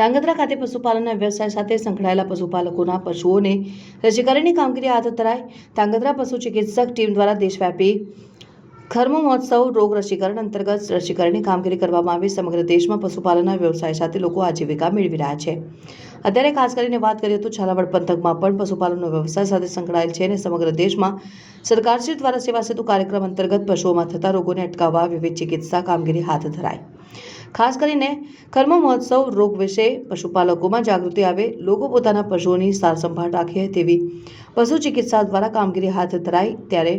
ધાંગધ્રા ખાતે પશુપાલનના વ્યવસાય સાથે સંકળાયેલા પશુપાલકોના પશુઓને રસીકરણની કામગીરી હાથ ધરાય ધાંગધ્રા પશુ ચિકિત્સક ટીમ દ્વારા દેશવ્યાપી ખર્મ મહોત્સવ રોગ રસીકરણ અંતર્ગત રસીકરણની કામગીરી કરવામાં આવી. સમગ્ર દેશમાં પશુપાલનના વ્યવસાય સાથે લોકો આજીવિકા મેળવી રહ્યા છે. અત્યારે ખાસ કરીને વાત કરીએ તો ઝાલાવાડ પંથકમાં પણ પશુપાલનનો વ્યવસાય સાથે સંકળાયેલ છે અને સમગ્ર દેશમાં સરકારશ્રી દ્વારા સેવા સેતુ કાર્યક્રમ અંતર્ગત પશુઓમાં થતા રોગોને અટકાવવા વિવિધ ચિકિત્સા કામગીરી હાથ ધરાઈ. ખાસ કરીને કર્મ મહોત્સવ રોગ વિશે પશુપાલકોમાં જાગૃતિ આવે, લોકો પોતાના પશુઓની સાર સંભાળ રાખે તેવી પશુ ચિકિત્સા દ્વારા કામગીરી હાથ ધરાઈ. ત્યારે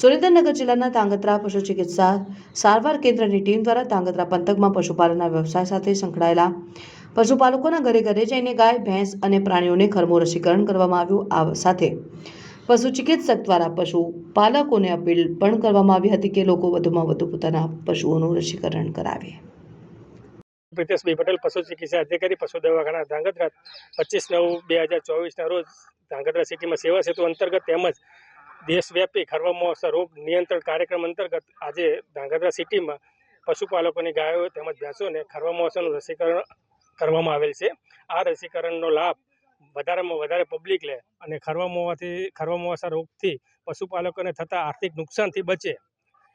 સુરેન્દ્રનગર જિલ્લાના તાંગત્રા પશુ ચિકિત્સા સારવાર કેન્દ્રની ટીમ દ્વારા તાંગત્રા પંથકમાં પશુપાલનના વ્યવસાય સાથે સંકળાયેલા પશુપાલકોના ઘરે ઘરે જઈને ગાય, ભેંસ અને પ્રાણીઓને ઘરમાં રસીકરણ કરવામાં આવ્યું. આ સાથે પશુ ચિકિત્સક દ્વારા પશુપાલકોને અપીલ પણ કરવામાં આવી હતી કે લોકો વધુમાં વધુ પોતાના પશુઓનું રસીકરણ કરાવે. પ્રિતેશભાઈ પટેલ, પશુ ચિકિત્સા અધિકારી, પશુ દવાખાના ધાંગધ્રા, પચીસ નવ બે હજાર ચોવીસના રોજ ધાંગધ્રા સિટીમાં સેવા સેતુ અંતર્ગત તેમજ દેશવ્યાપી ખરવા મહોત્સવ રોગ નિયંત્રણ કાર્યક્રમ અંતર્ગત આજે ધાંગધ્રા સિટીમાં પશુપાલકોની ગાયો તેમજ ભેંસોને ખરવા મહોત્સવનું રસીકરણ કરવામાં આવેલ છે. આ રસીકરણનો લાભ વધારેમાં વધારે પબ્લિક લે અને ખરવા મોવાથી, ખરવા મોવાસા રોગથી પશુપાલકોને થતા આર્થિક નુકસાનથી બચે.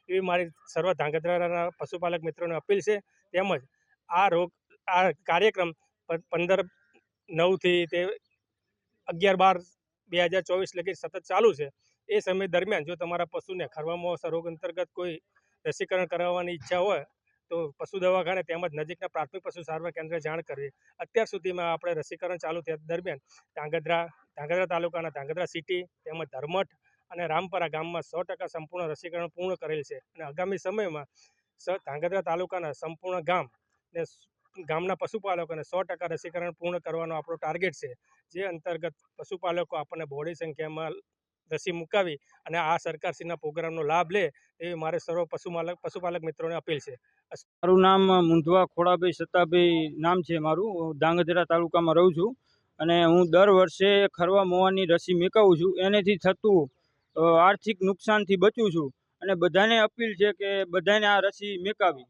એવી મારી સર્વ ધાંગધ્રાના પશુપાલક મિત્રોને અપીલ છે. તેમજ આ રોગ, આ કાર્યક્રમ પંદર નવથી તે અગિયાર બાર બે હજાર ચોવીસ લગી સતત ચાલુ છે. એ સમય દરમિયાન જો તમારા પશુને ખરવામાં રોગ અંતર્ગત કોઈ રસીકરણ કરાવવાની ઈચ્છા હોય તો પશુ દવાખાને તેમજ નજીકના પ્રાથમિક પશુ સારવાર કેન્દ્રે જાણ કરવી. અત્યાર સુધીમાં આપણે રસીકરણ ચાલુ થયા દરમિયાન ધાંગધ્રા ધાંગધ્રા તાલુકાના ધાંગધ્રા સિટી તેમજ ધર્મઠ અને રામપરા ગામમાં સો ટકા સંપૂર્ણ રસીકરણ પૂર્ણ કરેલ છે. અને આગામી સમયમાં ધાંગધ્રા તાલુકાના સંપૂર્ણ ગામ ને ગામના પશુપાલકોને સો ટકા રસીકરણ પૂર્ણ કરવાનો આપણો ટાર્ગેટ છે. જે અંતર્ગત પશુપાલકો આપણને બહોળી સંખ્યામાં રસી મુકાવી અને આ સરકારશ્રીના પ્રોગ્રામનો લાભ લે એવી મારે સર્વ પશુપાલક પશુપાલક મિત્રોને અપીલ છે. મારું નામ મુંધવા ખોડાભાઈ સત્તાભાઈ નામ છે મારું. ડાંગધરા તાલુકામાં રહું છું અને હું દર વર્ષે ખરવા મોવાની રસી મેકાવું છું. એનેથી થતું આર્થિક નુકસાનથી બચું છું અને બધાને અપીલ છે કે બધાને આ રસી મેકાવી.